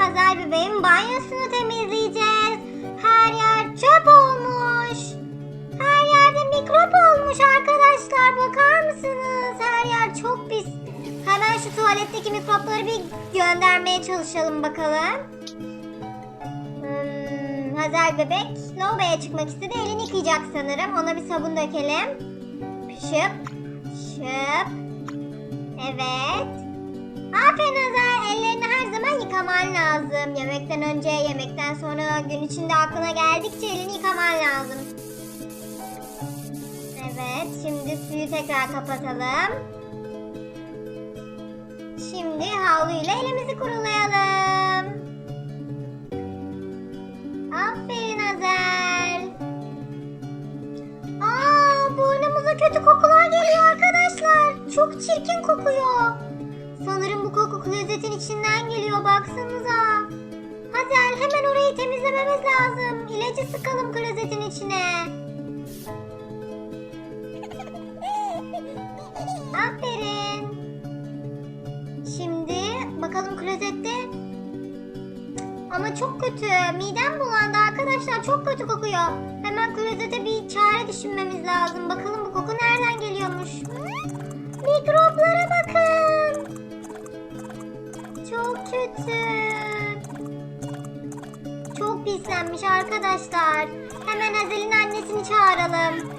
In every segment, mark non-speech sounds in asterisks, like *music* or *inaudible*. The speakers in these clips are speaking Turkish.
Hazal bebeğin banyosunu temizleyeceğiz. Her yer çöp olmuş. Her yerde mikrop olmuş arkadaşlar. Bakar mısınız? Her yer çok pis. Hemen şu tuvaletteki mikropları bir göndermeye çalışalım bakalım. Hmm, Hazal bebek lavaboya çıkmak istedi. Elini yıkayacak sanırım. Ona bir sabun dökelim. Şıp. Şıp. Evet. Aferin Hazal. Ellerini her zaman yıkaman lazım. Yemekten önce, yemekten sonra, gün içinde aklına geldikçe elini yıkaman lazım. Evet, şimdi suyu tekrar kapatalım. Şimdi havluyla elimizi kurulayalım. Aferin Azel. Aa, burnumuza kötü kokular geliyor arkadaşlar. Çok çirkin kokuyor. Sanırım bu koku klozetin içinden geliyor baksanıza. Hazel hemen orayı temizlememiz lazım. İlacı sıkalım klozetin içine. Aferin. Şimdi bakalım klozette. Ama çok kötü. Midem bulandı arkadaşlar. Çok kötü kokuyor. Hemen klozete bir Çok pislenmiş arkadaşlar. Hemen Hazel'in annesini çağıralım.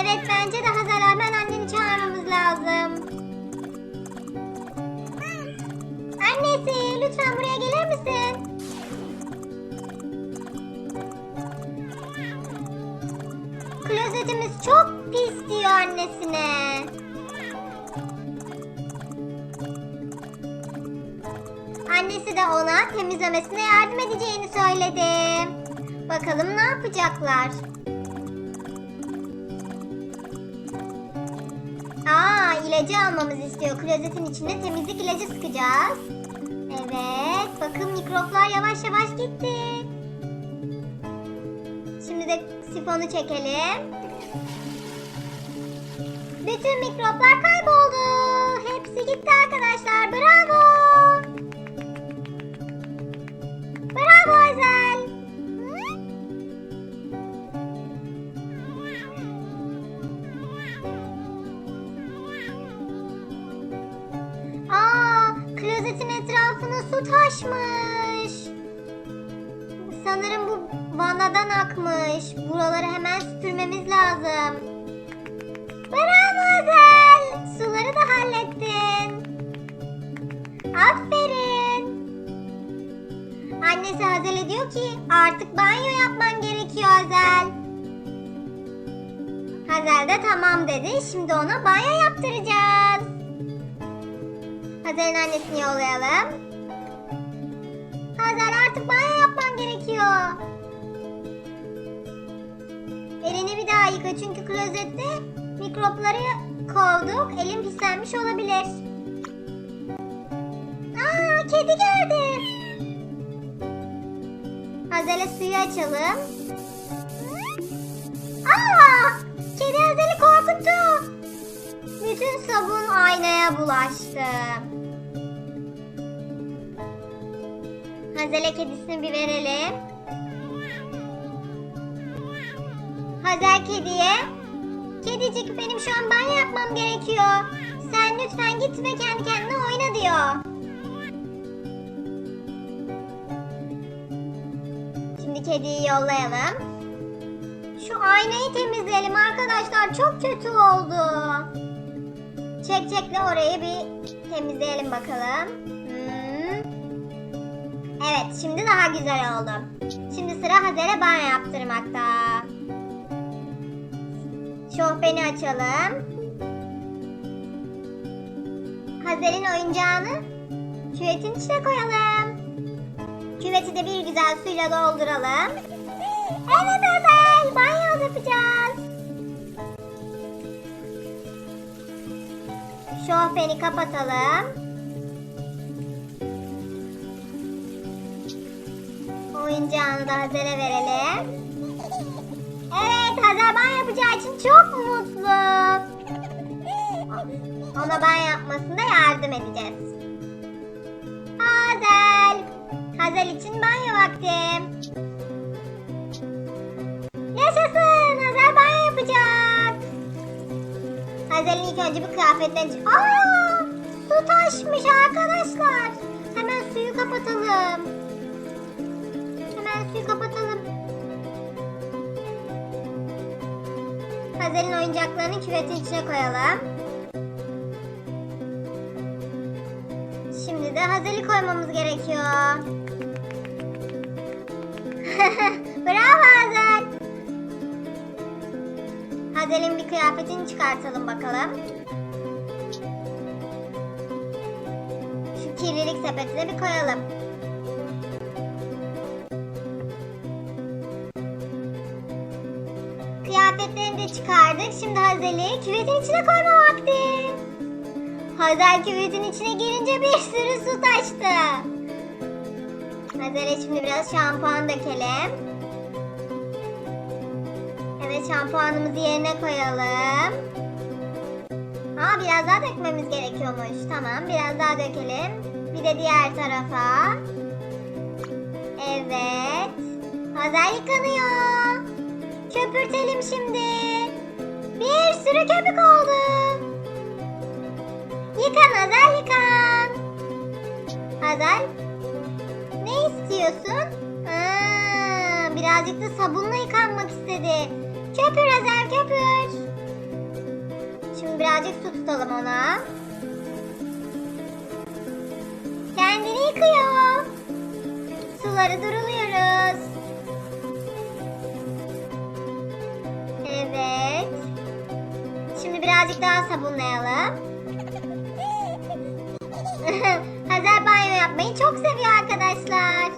Evet bence de Hazel hemen anneni çağırmamız lazım. Annesi lütfen buraya gelir misin? Klozetimiz çok pis diyor annesine. Annesi de ona temizlemesine yardım edeceğini söyledi. Bakalım ne yapacaklar? Aa ilacı almamızı istiyor. Klozetin içinde temizlik ilacı sıkacağız. Evet bakın mikroplar yavaş yavaş gitti. Şimdi de sifonu çekelim. Bütün mikroplar kayboldu. Taşmış. Sanırım bu vanadan akmış. Buraları hemen süpürmemiz lazım. Bravo Azel. Suları da hallettin. Aferin. Annesi Hazel'e diyor ki artık banyo yapman gerekiyor Hazel. Hazel de tamam dedi. Şimdi ona banyo yaptıracağız. Hazel'in annesini yollayalım. Artık banyo yapman gerekiyor. Elini bir daha yıka çünkü klozette mikropları kovduk. Elin pislenmiş olabilir. Aa kedi geldi. Hazel'e suyu açalım. Aa kedi Hazel'i korkuttu. Bütün sabun aynaya bulaştı. Hazel'e kedisini bir verelim. Hazel kediye. Kedicik benim şu an banyo yapmam gerekiyor. Sen lütfen gitme kendi kendine oyna diyor. Şimdi kediyi yollayalım. Şu aynayı temizleyelim arkadaşlar. Çok kötü oldu. Çek çekle orayı bir temizleyelim bakalım. Evet şimdi daha güzel oldu. Şimdi sıra Hazer'e banyo yaptırmakta. Şofbeni açalım. Hazer'in oyuncağını küvetin içine koyalım. Küveti de bir güzel suyla dolduralım. Evet Hazer banyo yapacağız. Şofbeni kapatalım. Oyuncağını da Hazer'e verelim. Evet Hazer ban yapacağı için çok mutlu. Ona ban yapmasında yardım edeceğiz. Hazel Hazel için banyo vakti. Yaşasın! Hazel banyo yapacak. Hazel'in ilk önce bir kıyafetlerini... Aa! Su taşmış arkadaşlar. Hemen suyu kapatalım. Suyu kapatalım. Hazel'in oyuncaklarını küvetin içine koyalım. Şimdi de Hazel'i koymamız gerekiyor. *laughs* Bravo Hazel. Hazel'in bir kıyafetini çıkartalım bakalım. Şu kirlilik sepetine bir koyalım. Çıkardık. Şimdi Hazel'i küvetin içine koyma vakti. Hazel küvetin içine girince bir sürü su taştı. Hazel'e şimdi biraz şampuan dökelim. Evet şampuanımızı yerine koyalım. Aa biraz daha dökmemiz gerekiyormuş. Tamam biraz daha dökelim. Bir de diğer tarafa. Evet. Hazel yıkanıyor. Köpürtelim şimdi. Bir sürü köpük oldu. Yıkan Hazel yıkan. Hazel ne istiyorsun? Aa, birazcık da sabunla yıkanmak istedi. Köpür Hazel köpür. Şimdi birazcık su tutalım ona. Kendini yıkıyor. Suları duruluyoruz. Birazcık daha sabunlayalım. *laughs* Hazel banyo yapmayı çok seviyor arkadaşlar.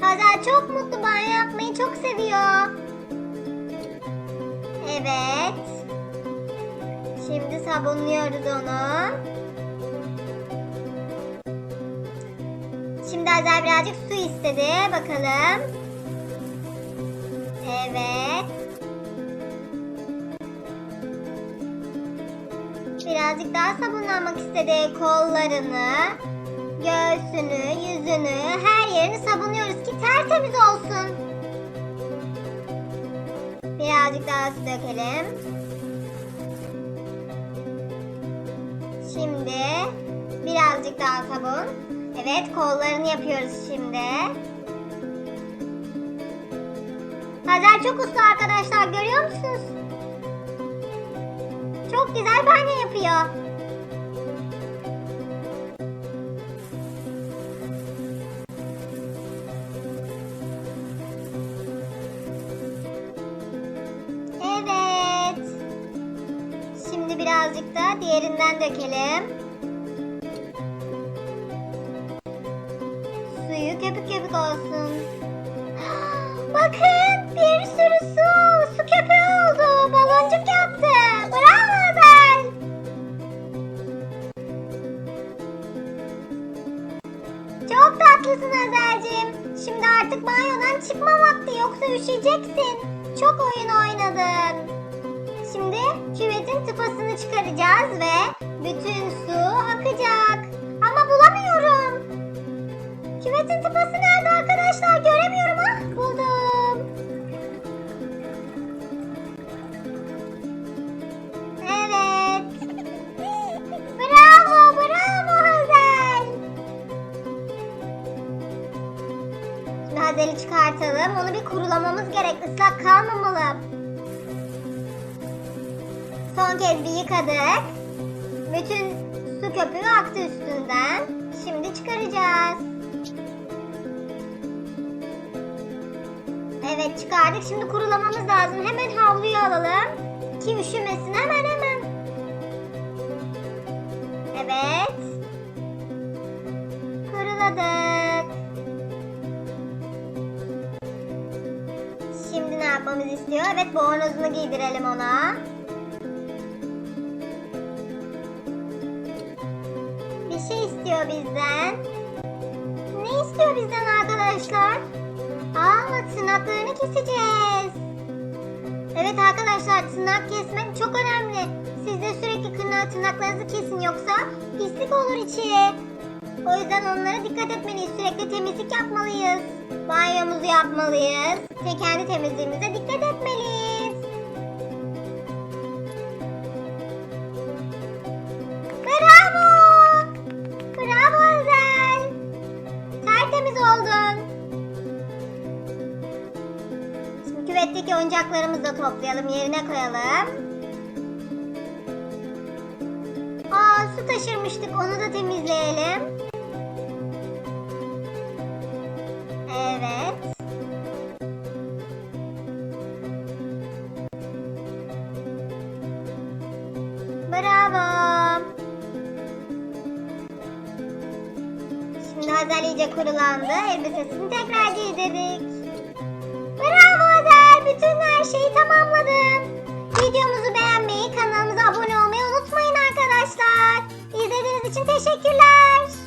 Hazel çok mutlu banyo yapmayı çok seviyor. Evet. Şimdi sabunluyoruz onu. Şimdi Hazel birazcık su istedi. Bakalım. Evet. Birazcık daha sabunlanmak istedi kollarını, göğsünü, yüzünü, her yerini sabunluyoruz ki tertemiz olsun. Birazcık daha su dökelim. Şimdi birazcık daha sabun. Evet kollarını yapıyoruz şimdi. Hazer çok usta arkadaşlar görüyor musunuz? Çok güzel banyo yapıyor. Evet. Şimdi birazcık da diğerinden dökelim. Suyu köpük köpük olsun. *gasps* Bakın artık banyodan çıkma vakti yoksa üşüyeceksin. Çok oyun oynadın. Şimdi küvetin tıpasını çıkaracağız ve bütün su akacak. Ama bulamıyorum. Küvetin tıpası Hazel'i çıkartalım. Onu bir kurulamamız gerek. Islak kalmamalı. Son kez bir yıkadık. Bütün su köpüğü aktı üstünden. Şimdi çıkaracağız. Evet çıkardık. Şimdi kurulamamız lazım. Hemen havluyu alalım. Ki üşümesin. Hemen Şimdi ne yapmamız istiyor? Evet bornozunu giydirelim ona. Bir şey istiyor bizden. Ne istiyor bizden arkadaşlar? Aa tırnaklarını keseceğiz. Evet arkadaşlar tırnak kesmek çok önemli. Siz de sürekli tırnak, tırnaklarınızı kesin yoksa pislik olur içi. O yüzden onlara dikkat etmeliyiz. Sürekli temizlik yapmalıyız. Banyomuzu yapmalıyız. Ve kendi temizliğimize dikkat etmeliyiz. Bravo! Bravo Özel. Tertemiz oldun. Şimdi küvetteki oyuncaklarımızı da toplayalım, yerine koyalım. Aa, su taşırmıştık, onu da temizleyelim. Hazel iyice kurulandı. Elbisesini tekrar giydirdik. Bravo Hazel. Bütün her şeyi tamamladın. Videomuzu beğenmeyi, kanalımıza abone olmayı unutmayın arkadaşlar. İzlediğiniz için teşekkürler.